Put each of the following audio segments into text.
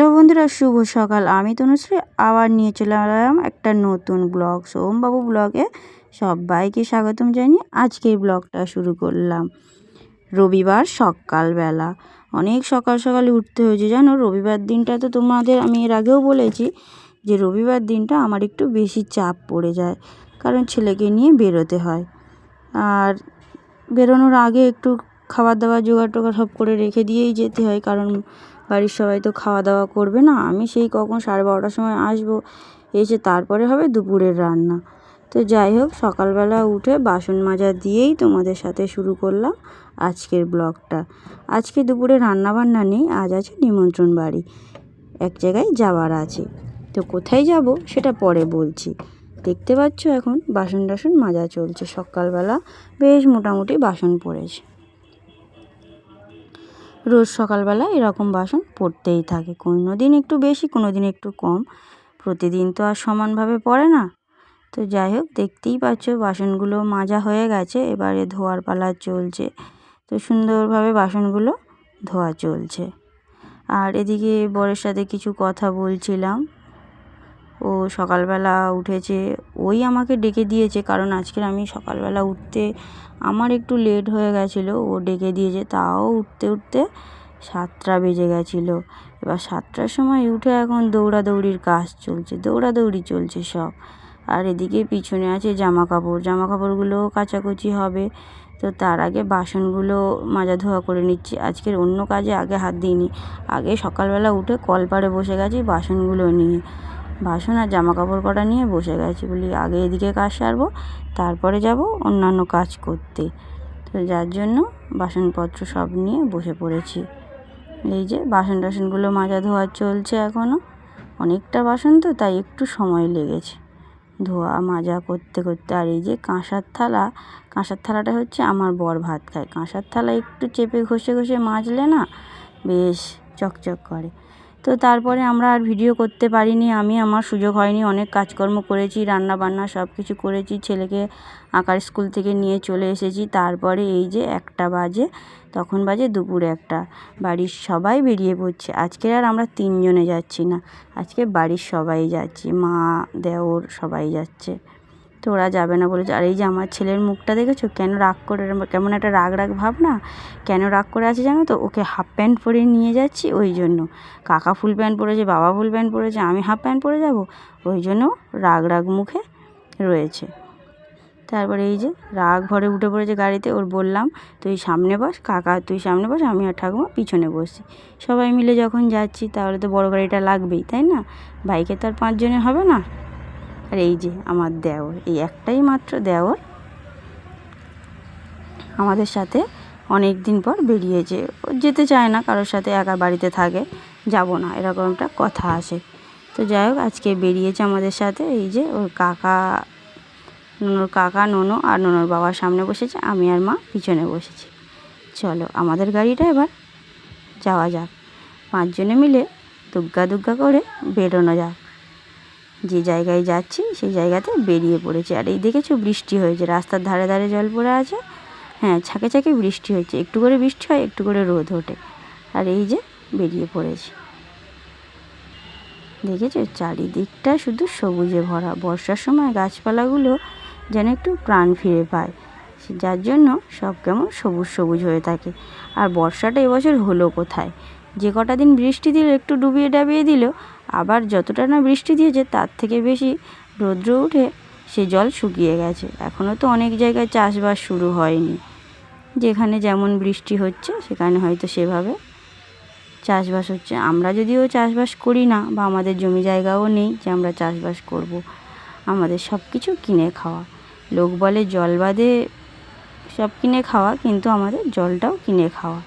Hello বন্ধুরা, শুভ সকাল। আমি তনুশ্রী, আবার নিয়ে চলে এলাম একটা নতুন ব্লগ। সোমবাবু ব্লগে সবাইকে স্বাগতম জানিয়ে আজকের ব্লগটা শুরু করলাম। রবিবার সকালবেলা। অনেক সকাল সকাল উঠতে হয়েছে, জানো? রবিবার দিনটা তো তোমাদের, আমি এর আগেও বলেছি যে রবিবার দিনটা আমার একটু বেশি চাপ পড়ে যায়, কারণ ছেলেকে নিয়ে বেরোতে হয়। আর বেরোনোর আগে একটু খাবার দাবার, জোগাড় টোগাড় সব করে রেখে দিয়েই যেতে হয়, কারণ বাড়ির সবাই তো খাওয়া দাওয়া করবে না। আমি সেই কখন সাড়ে বারোটার সময় আসব, এসে তারপরে হবে দুপুরের রান্না। তো যাই হোক, সকালবেলা উঠে বাসন মাজা দিয়েই তোমাদের সাথে শুরু করলাম আজকের ব্লগটা। আজকে দুপুরে রান্নাবান্না নেই, আজ আছে নিমন্ত্রণ বাড়ি। এক জায়গায় যাওয়ার আছে। তো কোথায় যাব সেটা পরে বলছি। দেখতে পাচ্ছ এখন বাসন টাসন মাজা চলছে। সকালবেলা বেশ মোটামুটি বাসন পড়েছে। রোজ সকালবেলা এরকম বাসন পড়তেই থাকে। কোনো দিন একটু বেশি, কোনো দিন একটু কম। প্রতিদিন তো আর সমানভাবে পড়ে না। তো যাই হোক, দেখতেই পাচ্ছ বাসনগুলো মাজা হয়ে গেছে, এবারে ধোয়ার পালা চলছে। তো সুন্দরভাবে বাসনগুলো ধোয়া চলছে। আর এদিকে বরের সাথে কিছু কথা বলছিলাম। ও সকালবেলা উঠেছে। ওই আমাকে ডেকে দিয়েছে, কারণ আজকের আমি সকালবেলা উঠতে আমার একটু লেট হয়ে গেছিল, ও ডেকে দিয়েছে, তাও উঠতে উঠতে সাতটা বেজে গেছিল। এবার সাতটার সময় উঠে এখন দৌড়াদৌড়ির কাজ চলছে, দৌড়াদৌড়ি চলছে সব। আর এদিকে পিছনে আছে জামা কাপড় জামা কাপড়গুলোও কাচাকুচি হবে। তো তার আগে বাসনগুলো মাজা ধোয়া করে নিচ্ছি। আজকের অন্য কাজে আগে হাত দিইনি, আগে সকালবেলা উঠে কলপারে বসে গেছি বাসনগুলো নিয়ে। বাসন আর জামা কাপড় কটা নিয়ে বসে গেছি। বলি, আগে এদিকে কাজ সারবো, তারপরে যাব অন্যান্য কাজ করতে। তো যার জন্য বাসনপত্র সব নিয়ে বসে পড়েছি। এই যে বাসন টাসনগুলো মাজা ধোয়া চলছে এখনও অনেকটা বাসন তো, তাই একটু সময় লেগেছে। ধোয়া মাজা করতে করতে, আর এই যে কাঁসার থালা, কাঁসার থালাটা হচ্ছে আমার বর ভাত খায়। কাঁসার থালা একটু চেপে ঘষে ঘষে মাজলে না, বেশ চকচক করে। তো তারপরে আমরা আর ভিডিও করতে পারিনি, আমি, আমার সুযোগ হয়নি, অনেক কাজকর্ম করেছি রান্না বান্না সব কিছু করেছি, ছেলেকে আঁকার স্কুল থেকে নিয়ে চলে এসেছি, তারপরে এই যে একটা বাজে, তখন বাজে দুপুর একটা, বাড়ির সবাই বেরিয়ে পড়ছে আজকে আর আমরা তিনজনে যাচ্ছি না, আজকে বাড়ির সবাই যাচ্ছি, মা, দেওর সবাই যাচ্ছে। তো ওরা যাবে না বলেছে। আর এই যে আমার ছেলের মুখটা দেখেছ? কেন রাগ করে কেমন একটা রাগ রাগ ভাব না কেন রাগ করে আছে জানো তো? ওকে হাফ প্যান্ট পরে নিয়ে যাচ্ছি ওই জন্য। কাকা ফুল প্যান্ট পরেছে, বাবা ফুল প্যান্ট পরেছে, আমি হাফ প্যান্ট পরে যাব। ওই জন্য রাগ রাগ মুখে রয়েছে। তারপরে এই যে রাগ ভরে উঠে পড়েছে গাড়িতে, ওর বললাম, তুই সামনে বস, কাকা তুই সামনে বস, আমি আর ঠাকুমা পিছনে বসছি। সবাই মিলে যখন যাচ্ছি, তাহলে তো বড় গাড়িটা লাগবেই, তাই না? বাইকে তো আর পাঁচজনে হবে না। আর এই যে আমার দেওর, এই একটাই মাত্র দেওর আমাদের সাথে অনেক দিন পর বেরিয়েছে যেতে চায় না, কারোর সাথে একা বাড়িতে থাকে, যাব না, এরকম একটা কথা আসে। তো যাই হোক, আজকে বেরিয়েছে আমাদের সাথে এই যে ওর কাকা, ননোর কাকা, ননো আর ননোর বাবার সামনে বসেছে, আমি আর মা পিছনে বসেছি। চলো, আমাদের গাড়িটা এবার যাওয়া যাক। পাঁচজনে মিলে দুগ্গা দুগ্গা করে বেরোনো যাক। যে জায়গায় যাচ্ছি সেই জায়গাতে বেরিয়ে পড়েছে। আর এই দেখেছ বৃষ্টি হয়েছে, রাস্তার ধারে ধারে জল পড়ে আছে। হ্যাঁ ছাকে ছাকে বৃষ্টি হচ্ছে, একটু করে বৃষ্টি হয়, একটু করে রোদ ওঠে। আর এই যে বেরিয়ে পড়েছে। দেখেছ? চারিদিকটা শুধু সবুজে ভরা। বর্ষার সময় গাছপালাগুলো যেন একটু প্রাণ ফিরে পায়। যার জন্য সব কেমন সবুজ সবুজ হয়ে থাকে। আর বর্ষাটা এবছর হলো কোথায়? যে কটা দিন বৃষ্টি দিল, একটু ডুবিয়ে ডাবিয়ে দিল আবার যতটা না বৃষ্টি দিয়েছে, তার থেকে বেশি রৌদ্র উঠে সে জল শুকিয়ে গেছে। এখনও তো অনেক জায়গায় চাষবাস শুরু হয়নি। যেখানে যেমন বৃষ্টি হচ্ছে, সেখানে হয়তো সেভাবে চাষবাস হচ্ছে। আমরা যদিও চাষবাস করি না, বা আমাদের জমি জায়গাও নেই যে আমরা চাষবাস করব। আমাদের সব কিছু কিনে খাওয়া। লোক বলে জল বাদে সব কিনে খাওয়া, কিন্তু আমাদের জলটাও কিনে খাওয়া।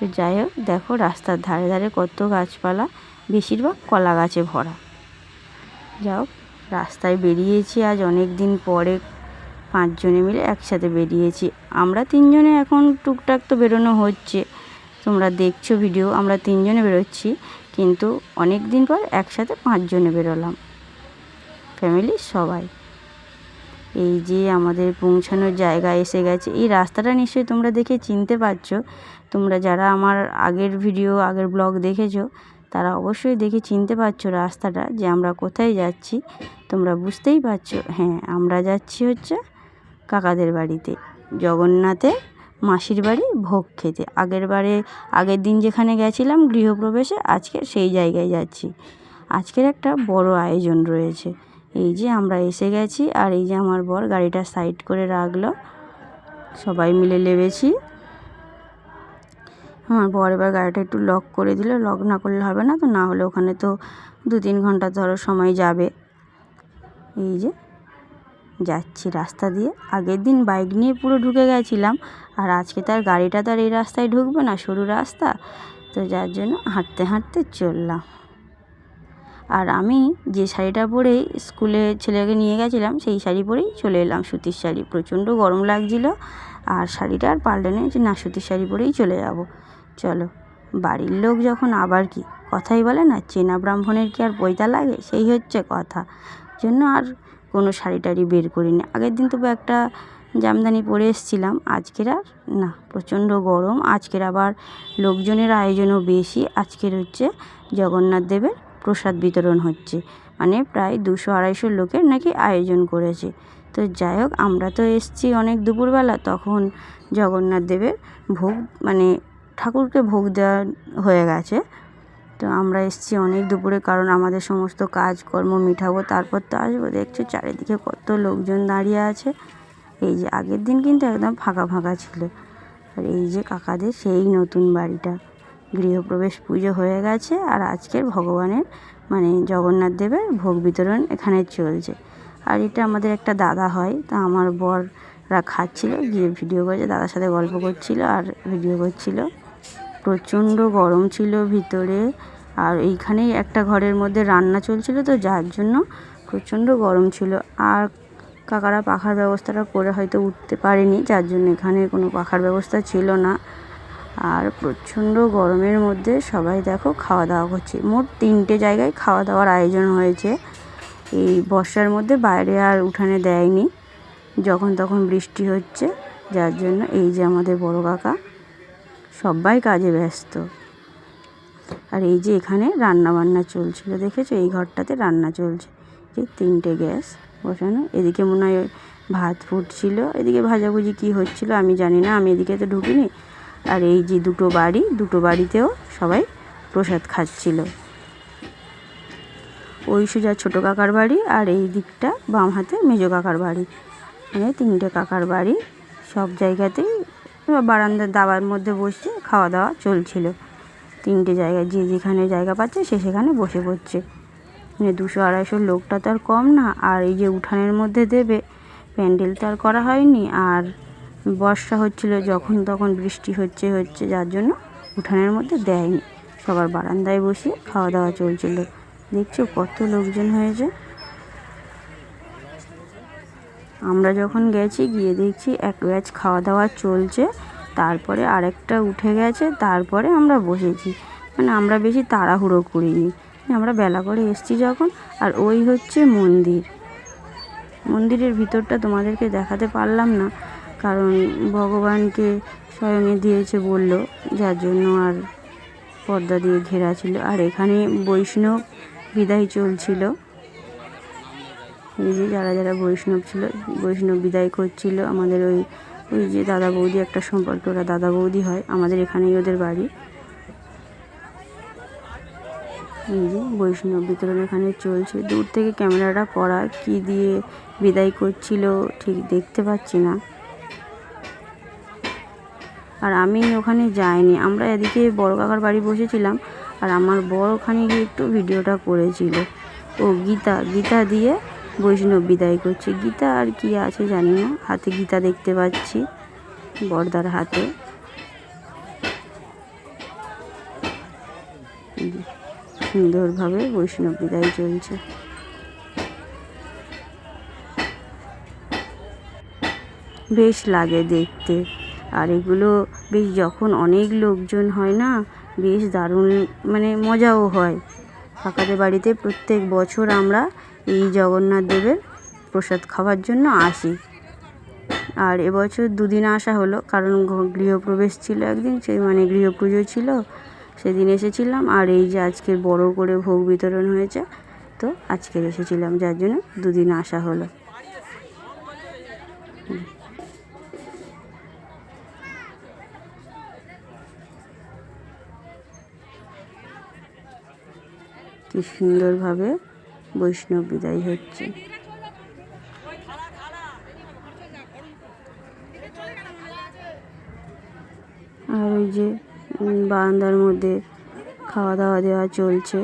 তো যাই হোক, দেখো রাস্তার ধারে ধারে কত গাছপালা। বেশিরভাগ কলা গাছে ভরা। যাও, রাস্তায় বেরিয়েছি, আজ অনেক দিন পরে পাঁচজনে মিলে একসাথে বেরিয়েছি। আমরা তিনজনে এখন টুকটাক তো বেরোনো হচ্ছে। তোমরা দেখছ ভিডিও আমরা তিনজনে বেরোচ্ছি, কিন্তু অনেক দিন পর একসাথে পাঁচজনে বেরোলাম। ফ্যামিলির সবাই। এই যে আমাদের পৌঁছানোর জায়গা এসে গেছে। এই রাস্তাটা নিশ্চয়ই তোমরা দেখে চিনতে পারছ। তোমরা যারা আমার আগের ভিডিও আগের ব্লগ দেখেছ তারা অবশ্যই দেখে চিনতে পারছ রাস্তাটা যে আমরা কোথায় যাচ্ছি। তোমরা বুঝতেই পারছ। হ্যাঁ আমরা যাচ্ছি হচ্ছে কাকাদের বাড়িতে, জগন্নাথের মাসির বাড়ি ভোগ খেতে। আগের বারে, আগের দিন যেখানে গেছিলাম গৃহপ্রবেশে, আজকে সেই জায়গায় যাচ্ছি। আজকের একটা বড় আয়োজন রয়েছে। এই যে আমরা এসে গেছি আর এই যে আমার বর গাড়িটা সাইড করে রাখল। সবাই মিলে লেবেছি আমার বর এবার গাড়িটা একটু লক করে দিল। লক না করলে হবে না তো, না হলে ওখানে তো দু তিন ঘণ্টা ধরো সময় যাবে। এই যে, যাচ্ছি রাস্তা দিয়ে। আগের দিন বাইক নিয়ে পুরো ঢুকে গেছিলাম, আর আজকে তার গাড়িটা তো আর এই রাস্তায় ঢুকবে না, সরু রাস্তা। তো যার জন্য হাঁটতে হাঁটতে চললাম। আর আমি যে শাড়িটা পরেই স্কুলে ছেলেকে নিয়ে গেছিলাম, সেই শাড়ি পরেই চলে এলাম সুতির শাড়ি। প্রচণ্ড গরম লাগছিল, আর শাড়িটা আর পাল্টে নেই যে, না, সুতির শাড়ি পরেই চলে যাব। চলো, বাড়ির লোক যখন আবার কি কথাই বলে না, চেনা ব্রাহ্মণের কি আর পৈতা লাগে? সেই হচ্ছে কথা। জন্য আর কোনো শাড়ি টাড়ি বের করিনি। আগের দিন তবু একটা জামদানি পরে এসেছিলাম, আজকের আর না, প্রচণ্ড গরম। আজকের আবার লোকজনের আয়োজনও বেশি। আজকের হচ্ছে জগন্নাথ দেবের প্রসাদ বিতরণ হচ্ছে। মানে প্রায় দুশো আড়াইশো লোকের নাকি আয়োজন করেছে। তো যাই হোক, আমরা তো এসছি অনেক দুপুরবেলা। তখন জগন্নাথ দেবের ভোগ মানে ঠাকুরকে ভোগ দেওয়া হয়ে গেছে। তো আমরা এসছি অনেক দুপুরে কারণ আমাদের সমস্ত কাজকর্ম মিঠাবো তারপর তো আসব। দেখছ চারিদিকে কত লোকজন দাঁড়িয়ে আছে। এই যে আগের দিন কিন্তু একদম ফাঁকা ফাঁকা ছিল। আর এই যে কাকাদের সেই নতুন বাড়িটা। গৃহপ্রবেশ পুজো হয়ে গেছে আর আজকের ভগবানের মানে জগন্নাথ দেবের ভোগ বিতরণ এখানে চলছে। আর এটা আমাদের একটা দাদা হয়, তা আমার বররা খাচ্ছিল, গিয়ে ভিডিও করেছে, দাদার সাথে গল্প করছিল আর ভিডিও করছিল। প্রচণ্ড গরম ছিল ভিতরে আর এইখানেই একটা ঘরের মধ্যে রান্না চলছিল তো যার জন্য প্রচণ্ড গরম ছিল। আর কাকারা পাখার ব্যবস্থাটা করে হয়তো উঠতে পারেনি, যার জন্য এখানে কোনো পাখার ব্যবস্থা ছিল না। আর প্রচণ্ড গরমের মধ্যে সবাই দেখো খাওয়া দাওয়া করছে। মোট তিনটে জায়গায় খাওয়া দাওয়ার আয়োজন হয়েছে। এই বর্ষার মধ্যে বাইরে আর উঠানে দেয়নি, যখন তখন বৃষ্টি হচ্ছে, যার জন্য এই যে আমাদের বড় কাকা সবাই কাজে ব্যস্ত। আর এই যে এখানে রান্না বান্না চলছিল, দেখেছ? এই ঘরটাতে রান্না চলছে। যে তিনটে গ্যাস বসানো। এদিকে মনে হয় ভাত ফুটছিল। এদিকে ভাজাভুজি কী হচ্ছিল আমি জানি না, আমি এদিকে তো ঢুকিনি। আর এই যে দুটো বাড়ি, দুটো বাড়িতেও সবাই প্রসাদ খাচ্ছিল। ওই সোজা ছোটো কাকার বাড়ি আর এই দিকটা বাম হাতে মেজো কাকার বাড়ি। মানে তিনটে কাকার বাড়ি। সব জায়গাতেই বারান্দার দাবার মধ্যে বসে খাওয়া দাওয়া চলছিল। তিনটে জায়গায়, যে যেখানে জায়গা পাচ্ছে সে সেখানে বসে পড়ছে। মানে দুশো আড়াইশো লোকটা তো আর কম না, আর এই যে উঠানের মধ্যে দেবে, প্যান্ডেল তো আর করা হয়নি। আর বর্ষা হচ্ছিল যখন তখন বৃষ্টি হচ্ছে হচ্ছে, যার জন্য উঠানের মধ্যে দেয়নি। সবার বারান্দায় বসে খাওয়া দাওয়া চলছিল। দেখছ কত লোকজন হয়েছে। আমরা যখন গেছি, গিয়ে দেখছি এক ব্যাচ খাওয়া দাওয়া চলছে, তারপরে আরেকটা উঠে গেছে, তারপরে আমরা বসেছি। মানে আমরা বেশি তাড়াহুড়ো করিনি। আমরা বেলা করে এসছি যখন, আর ওই হচ্ছে মন্দির। মন্দিরের ভিতরটা তোমাদেরকে দেখাতে পারলাম না, কারণ ভগবানকে স্বয়ংে দিয়েছে বলল, যার জন্য আর পর্দা দিয়ে ঘেরা ছিল। আর এখানে বৈষ্ণব বিদায় চলছিল। এই যে যারা যারা বৈষ্ণব ছিল, বৈষ্ণব বিদায় করছিল, আমাদের ওই ওই যে দাদা বৌদি একটা সম্পর্কে, ওরা দাদা বৌদি হয়, আমাদের এখানেই ওদের বাড়ি। এই যে বৈষ্ণব বিতরণ এখানে চলছে। দূর থেকে ক্যামেরাটা করা কি দিয়ে বিদায় করছিল ঠিক দেখতে পাচ্ছি না। আর আমি ওখানে যাইনি। আমরা এদিকে বড় কাকার বাড়ি বসেছিলাম, আর আমার বড় ওখানে গিয়ে একটু ভিডিওটা করেছিল। ও গীতা গীতা দিয়ে বৈষ্ণব বিদায় করছে। গীতা আর কি আছে জানি না। হাতে গীতা দেখতে পাচ্ছি, বর্দার হাতে। সুন্দরভাবে বৈষ্ণব বিদায় চলছে। বেশ লাগে দেখতে। আর এগুলো বেশ যখন অনেক লোকজন হয় না, বেশ দারুণ মানে মজাও হয়। কাকাদের বাড়িতে প্রত্যেক বছর আমরা এই জগন্নাথ দেবের প্রসাদ খাওয়ার জন্য আসি। আর এবছর দুদিন আসা হলো, কারণ গৃহপ্রবেশ ছিল একদিন, সেই মানে গৃহপুজো ছিল, সেদিন এসেছিলাম। আর এই যে আজকে বড় করে ভোগ বিতরণ হয়েছে, তো আজকের এসেছিলাম, যার জন্য দুদিন আসা হলো। কি সুন্দরভাবে বৈষ্ণব বিদায় হচ্ছে। আর ওই যে বারান্দার মধ্যে খাওয়া দাওয়া দেওয়া চলছে।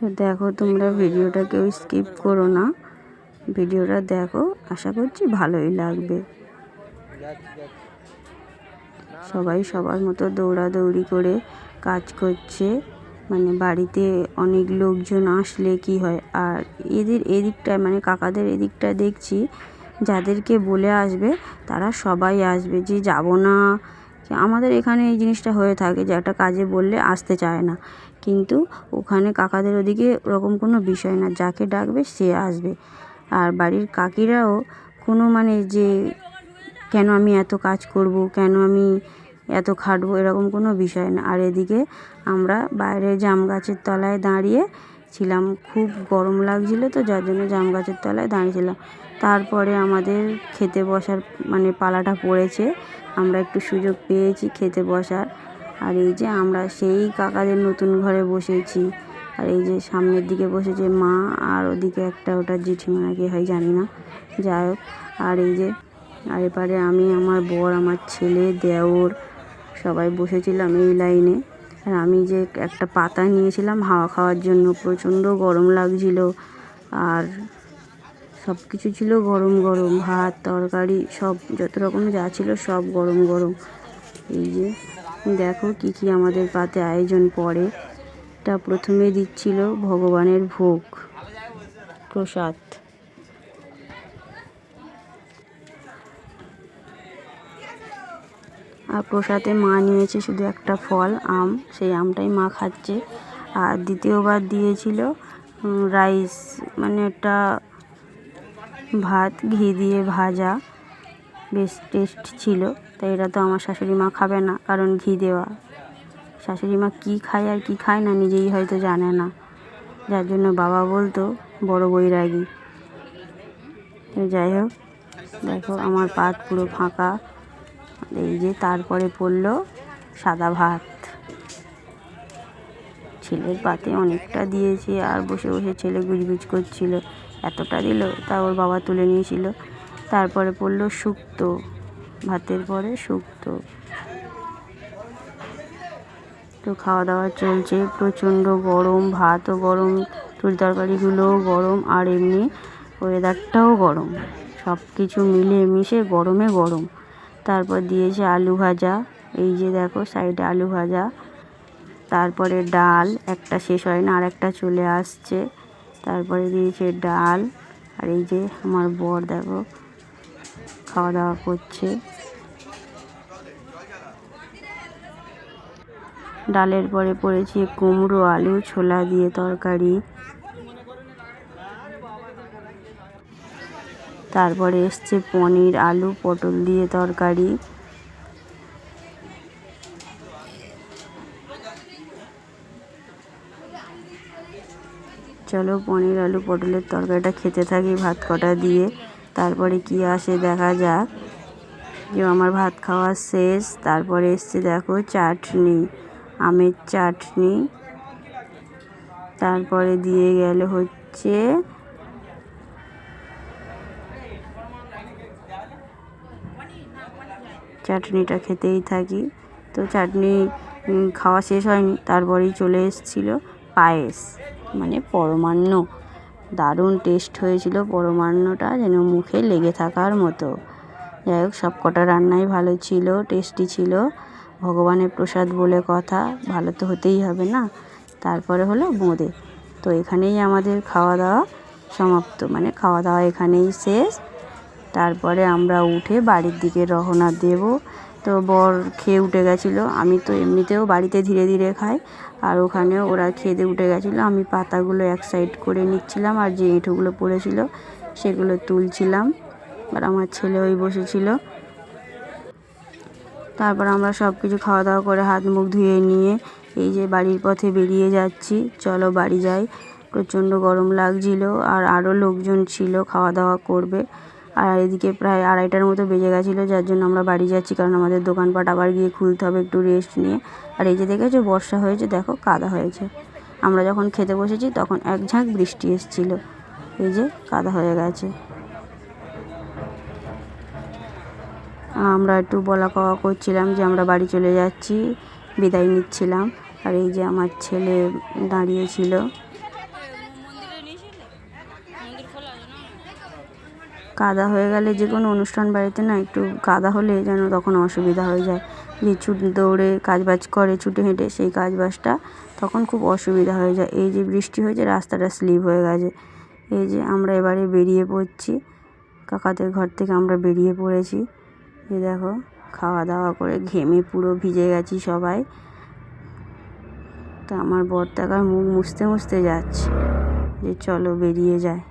তো দেখো, তোমরা ভিডিওটা কেউ স্কিপ করো না। ভিডিওটা দেখো, আশা করছি ভালোই লাগবে। সবাই সবার মতো দৌড়াদৌড়ি করে কাজ করছে। মানে বাড়িতে অনেক লোকজন আসলে কি হয়, আর এদের এদিকটায় মানে কাকাদের এদিকটায় দেখছি, যাদেরকে বলে আসবে, তারা সবাই আসবে যে যাব না। আমাদের এখানে এই জিনিসটা হয়ে থাকে যে একটা কাজে বললে আসতে চায় না। কিন্তু ওখানে কাকাদের ওদিকে ওরকম কোনো বিষয় না। যাকে ডাকবে সে আসবে। আর বাড়ির কাকিরাও কোনো মানে যে, কেন আমি এত কাজ করব, কেন আমি এত খাটবো, এরকম কোনো বিষয় না। আর এদিকে আমরা বাইরে জাম গাছের তলায় দাঁড়িয়ে ছিলাম। খুব গরম লাগছিল তো, যার জন্য জাম গাছের তলায় দাঁড়িয়েছিলাম। তারপরে আমাদের খেতে বসার মানে পালাটা পড়েছে। আমরা একটু সুযোগ পেয়েছি খেতে বসার। আর এই যে আমরা সেই কাকাদের নতুন ঘরে বসেছি। আর এই যে সামনের দিকে বসেছে মা আর ওদিকে একটা ওটা জেঠিমা নাকি হয় জানি না। যাই হোক, আর এই যে আর এপারে আমি, আমার বর, আমার ছেলে, দেওর সবাই বসেছিলাম এই লাইনে। আর আমি যে একটা পাতা নিয়েছিলাম হাওয়া খাওয়ার জন্য, প্রচণ্ড গরম লাগছিল। আর সব কিছু ছিল গরম গরম, ভাত, তরকারি, সব যত রকম যা ছিল সব গরম গরম। এই যে দেখো কি কি আমাদের পাতে আয়োজন পড়ে। এটা প্রথমে দিচ্ছিল ভগবানের ভোগ, প্রসাদ। আর প্রসাদে মা নিয়েছে শুধু একটা ফল, আম। সেই আমটাই মা খাচ্ছে। আর দ্বিতীয়বার দিয়েছিল রাইস মানে একটা ভাত, ঘি দিয়ে ভাজা। বেশ টেস্ট ছিল, তাই এটা তো আমার শাশুড়ি মা খাবে না, কারণ ঘি দেওয়া। শাশুড়ি মা কী খায় আর কী খায় না নিজেই হয়তো জানে না। যার জন্য বাবা বলতো, বড় বৈরাগী। যাই হোক, দেখো আমার পাত পুরো ফাঁকা। এই যে তারপরে পড়ল সাদা ভাত। ছেলের পাতে অনেকটা দিয়েছি, আর বসে বসে ছেলে গুজগুজ করছিল। এতটা দিল, তা ওর বাবা তুলে নিয়েছিল। তারপরে পড়ল শুক্তো ভাতের পরে শুক্তো তো খাওয়া দাওয়া চলছে, প্রচণ্ড গরম, ভাতও গরম তরি তরকারিগুলোও গরম, আর এমনি ওয়েদারটাও গরম। সব কিছু মিলে মিশে গরমে গরম। তারপর দিয়েছে আলু ভাজা, এই যে দেখো সাইডে আলু ভাজা। তারপরে ডাল, একটা শেষ হয় না আর একটা চলে আসছে। তারপরে দিয়েছে ডাল, আর এই যে আমার বর দেখো খাওয়া দাওয়া করছে। ডালের পরে পড়েছে কুমড়ো, আলু, ছোলা দিয়ে তরকারি। তারপরে এসছে পনির, আলু, পটল দিয়ে তরকারি। চলো পনির, আলু, পটলের তরকারিটা খেতে থাকি ভাত কটা দিয়ে। তারপরে কি আসে দেখা যাক। যে আমার ভাত খাওয়া শেষ, তারপরে এসছে দেখো চাটনি, আমের চাটনি। তারপরে দিয়ে গেল হচ্ছে চাটনিটা খেতেই থাকি। তো চাটনি খাওয়া শেষ হয়নি, তারপরেই চলে এসেছিল পায়েস মানে পরমান্ন। দারুণ টেস্ট হয়েছিল পরমান্নটা যেন মুখে লেগে থাকার মতো। যাই হোক সব কটা রান্নাই ভালো ছিল, টেস্টি ছিল। ভগবানের প্রসাদ বলে কথা, ভালো তো হতেই হবে না? তারপরে হলো বোঁদে। তো এখানেই আমাদের খাওয়া দাওয়া সমাপ্ত। মানে খাওয়া দাওয়া এখানেই শেষ। তারপরে আমরা উঠে বাড়ির দিকে রওনা দেব। তো বর খেয়ে উঠে গেছিল। আমি তো এমনিতেও বাড়িতে ধীরে ধীরে খাই। আর ওখানেও ওরা খেতে উঠে গেছিল। আমি পাতাগুলো এক সাইড করে নিচ্ছিলাম আর যে এঁঠোগুলো পড়েছিল সেগুলো তুলছিলাম। আর আমার ছেলে ওই বসেছিল। তারপর আমরা সব কিছু খাওয়া দাওয়া করে হাত মুখ ধুয়ে নিয়ে এই যে বাড়ির পথে বেরিয়ে যাচ্ছি। চলো বাড়ি যাই। প্রচণ্ড গরম লাগছিল আর আরও লোকজন ছিল, খাওয়া দাওয়া করবে। আর এদিকে প্রায় আড়াইটার মতো বেজে গেছিল, যার জন্য আমরা বাড়ি যাচ্ছি, কারণ আমাদের দোকানপাট আবার গিয়ে খুলতে হবে একটু রেস্ট নিয়ে। আর এই যে দেখেছ, বর্ষা হয়েছে, দেখো কাদা হয়েছে। আমরা যখন খেতে বসেছি, তখন এক ঝাঁক বৃষ্টি এসেছিল। এই যে কাদা হয়ে গেছে। আমরা একটু বলা কওয়া করছিলাম যে আমরা বাড়ি চলে যাচ্ছি, বিদায় নিচ্ছিলাম। আর এই যে আমার ছেলে দাঁড়িয়েছিল কাদা হয়ে গেলে যে কোনো অনুষ্ঠান বাড়িতে না একটু কাদা হলে যেন তখন অসুবিধা হয়ে যায়। যে ছুট দৌড়ে কাজবাজ করে, ছুটে হেঁটে সেই কাজবাজটা তখন খুব অসুবিধা হয়ে যায়। এই যে বৃষ্টি হয়েছে, রাস্তাটা স্লিপ হয়ে গেছে। এই যে আমরা এবারে বেরিয়ে পড়ছি, কাকাদের ঘর থেকে আমরা বেরিয়ে পড়েছি। যে দেখো, খাওয়া দাওয়া করে ঘেমে পুরো ভিজে গেছি সবাই। তা আমার বর মুখ মুছতে মুছতে যাচ্ছে যে চলো বেরিয়ে যায়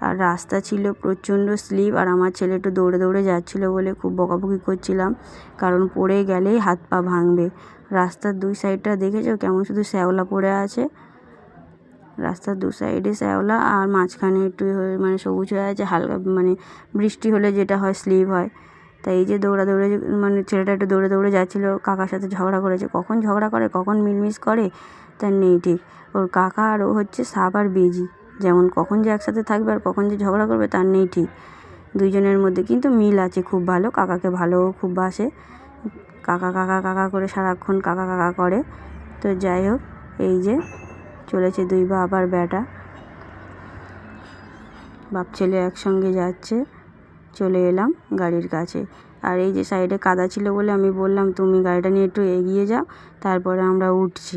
আর রাস্তা ছিল প্রচণ্ড স্লিপ আর আমার ছেলে একটু দৌড়ে দৌড়ে যাচ্ছিল বলে খুব বকাবকি করছিলাম। কারণ পড়ে গেলেই হাত পা ভাঙবে। রাস্তার দুই সাইডটা দেখেছ? কেমন শুধু শ্যাওলা পড়ে আছে। রাস্তার দু সাইডে শ্যাওলা আর মাঝখানে একটু মানে সবুজ হয়ে আছে, হালকা মানে বৃষ্টি হলে যেটা হয় স্লিপ হয়। তাই এই যে দৌড়া দৌড়ে মানে ছেলেটা একটু দৌড়ে দৌড়ে যাচ্ছিল, কাকার সাথে ঝগড়া করেছে। কখন ঝগড়া করে, কখন মিলমিশ করে? তার নেই ঠিক। ওর কাকা আর ও হচ্ছে সাপ আর বেজি। যেমন কখন যে একসাথে থাকবে আর কখন যে ঝগড়া করবে তার নেই ঠিক। দুইজনের মধ্যে কিন্তু মিল আছে, খুব ভালো। কাকাকে ভালোও খুব বাসে। কাকা কাকা কাকা করে সারাক্ষণ কাকা কাকা করে। তো যাই হোক, এই যে চলেছে দুই বা আবার বেটা। বাপ ছেলে একসঙ্গে যাচ্ছে, চলে এলাম গাড়ির কাছে। আর এই যে সাইডে কাদা ছিল বলে আমি বললাম, তুমি গাড়িটা নিয়ে একটু এগিয়ে যাও, তারপরে আমরা উঠছি।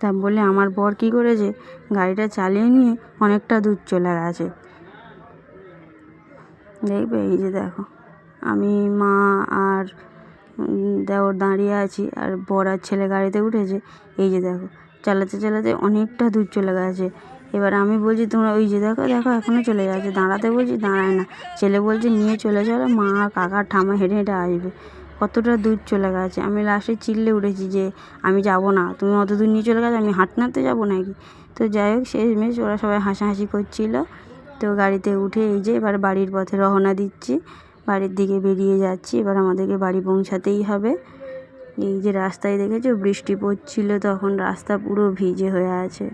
তা বলে আমার বর কী করেছে? গাড়িটা চালিয়ে নিয়ে অনেকটা দূর চলে গেছে। দেখবে এই যে দেখো, আমি মা আর দেওর দাঁড়িয়ে আছি আর বর আর ছেলে গাড়িতে উঠেছে। এই যে দেখো, চালাতে চালাতে অনেকটা দূর চলে গেছে। এবার আমি বলছি, তোমরা ওই যে দেখো দেখো এখনও চলে যাচ্ছে দাঁড়াতে বলছি, দাঁড়ায় না। ছেলে বলছে, নিয়ে চলে চলো। মা কাকা ঠামা হেঁটে হেঁটে আসবে। কতটা দূর চলে গেছে। আমি লাস্টে চিল্লে উঠেছি যে, আমি যাব না। তুমি অত দূর নিয়ে চলে গেছো? আমি হাঁটনাতে যাব নাকি? তো যাই হোক, শেষমেশ ওরা সবাই হাসাহাসি করছিল। তো গাড়িতে উঠে এই যে এবার বাড়ির পথে রওনা দিচ্ছি। বাড়ির দিকে বেরিয়ে যাচ্ছি। এবার আমাদেরকে বাড়ি পৌঁছাতেই হবে। এই যে রাস্তায় দেখেছ, বৃষ্টি পড়ছিল তখন রাস্তা পুরো ভিজে হয়ে আছে।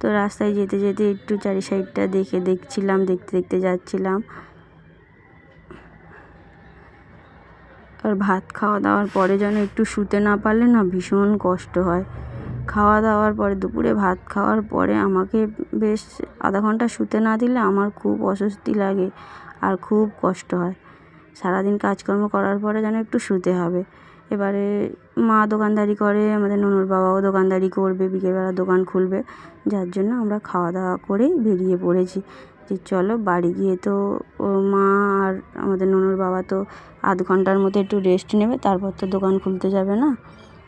তো রাস্তায় যেতে যেতে একটু চারি সাইডটা দেখে দেখছিলাম, দেখতে দেখতে যাচ্ছিলাম। আর ভাত খাওয়া দাওয়ার পরে যেন একটু শুতে না পারলে না ভীষণ কষ্ট হয়। খাওয়া দাওয়ার পরে, দুপুরে ভাত খাওয়ার পরে আমাকে বেশ আধা ঘণ্টা শুতে না দিলে আমার খুব অস্বস্তি লাগে আর খুব কষ্ট হয়। সারাদিন কাজকর্ম করার পরে যেন একটু শুতে হবে। এবারে মা দোকানদারি করে, আমাদের ননুর বাবাও দোকানদারি করবে, বিকেলবেলা দোকান খুলবে। যার জন্য আমরা খাওয়া দাওয়া করেই বেরিয়ে পড়েছি। যে চলো বাড়ি গিয়ে তো ও মা আর আমাদের ননুর বাবা তো আধ ঘণ্টার মতো একটু রেস্ট নেবে, তারপর তো দোকান খুলতে যাবে না।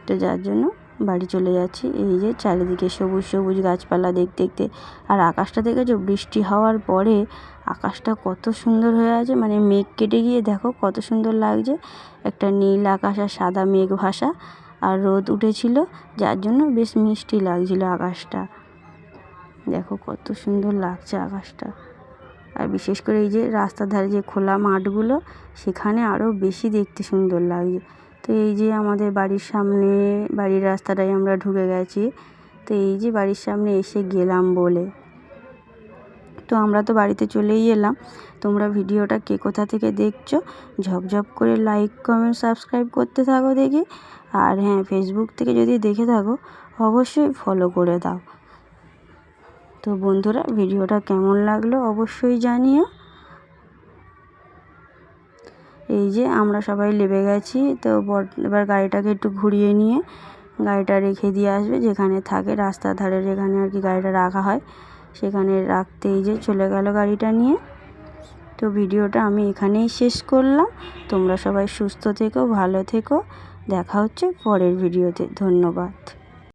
তো যার জন্য বাড়ি চলে যাচ্ছি। এই যে চারিদিকে সবুজ সবুজ গাছপালা দেখতে দেখতে। আর আকাশটা দেখেছ? বৃষ্টি হওয়ার পরে আকাশটা কত সুন্দর হয়ে আছে। মানে মেঘ কেটে গিয়ে দেখো কত সুন্দর লাগছে। একটা নীল আকাশ আর সাদা মেঘ ভাসা। আর রোদ উঠেছিল, যার জন্য বেশ মিষ্টি লাগছিল আকাশটা। দেখো কত সুন্দর লাগছে আকাশটা। আর বিশেষ করে এই যে রাস্তার ধারে যে খোলা মাঠগুলো, সেখানে আরও বেশি দেখতে সুন্দর লাগছে। তো এই যে আমাদের বাড়ির সামনে, বাড়ির রাস্তাটায় আমরা ঢুকে গেছি, তো এই যে বাড়ির সামনে এসে গেলাম বলে। তো আমরা তো বাড়িতে চলেই এলাম। তোমরা ভিডিওটা কে কোথা থেকে দেখছ, ঝপঝপ করে লাইক, কমেন্ট, সাবস্ক্রাইব করতে থাকো দেখি। আর হ্যাঁ ফেসবুক থেকে যদি দেখে থাকো, অবশ্যই ফলো করে দাও। তো বন্ধুরা, ভিডিওটা কেমন লাগল অবশ্যই জানিও। এই যে আমরা সবাই লেবে গেছি, তো এবার গাড়িটাকে একটু ঘুরিয়ে নিয়ে গাড়িটা রেখে দিয়ে আসবে, যেখানে থাকে রাস্তার ধারে যেখানে আর কি গাড়িটা রাখা হয়, সেখানে রাখতে এই যে চলে গেল গাড়িটা নিয়ে। তো ভিডিওটা আমি এখানেই শেষ করলাম। তোমরা সবাই সুস্থ থেকো, ভালো থেকো। দেখা হচ্ছে পরের ভিডিওতে। ধন্যবাদ।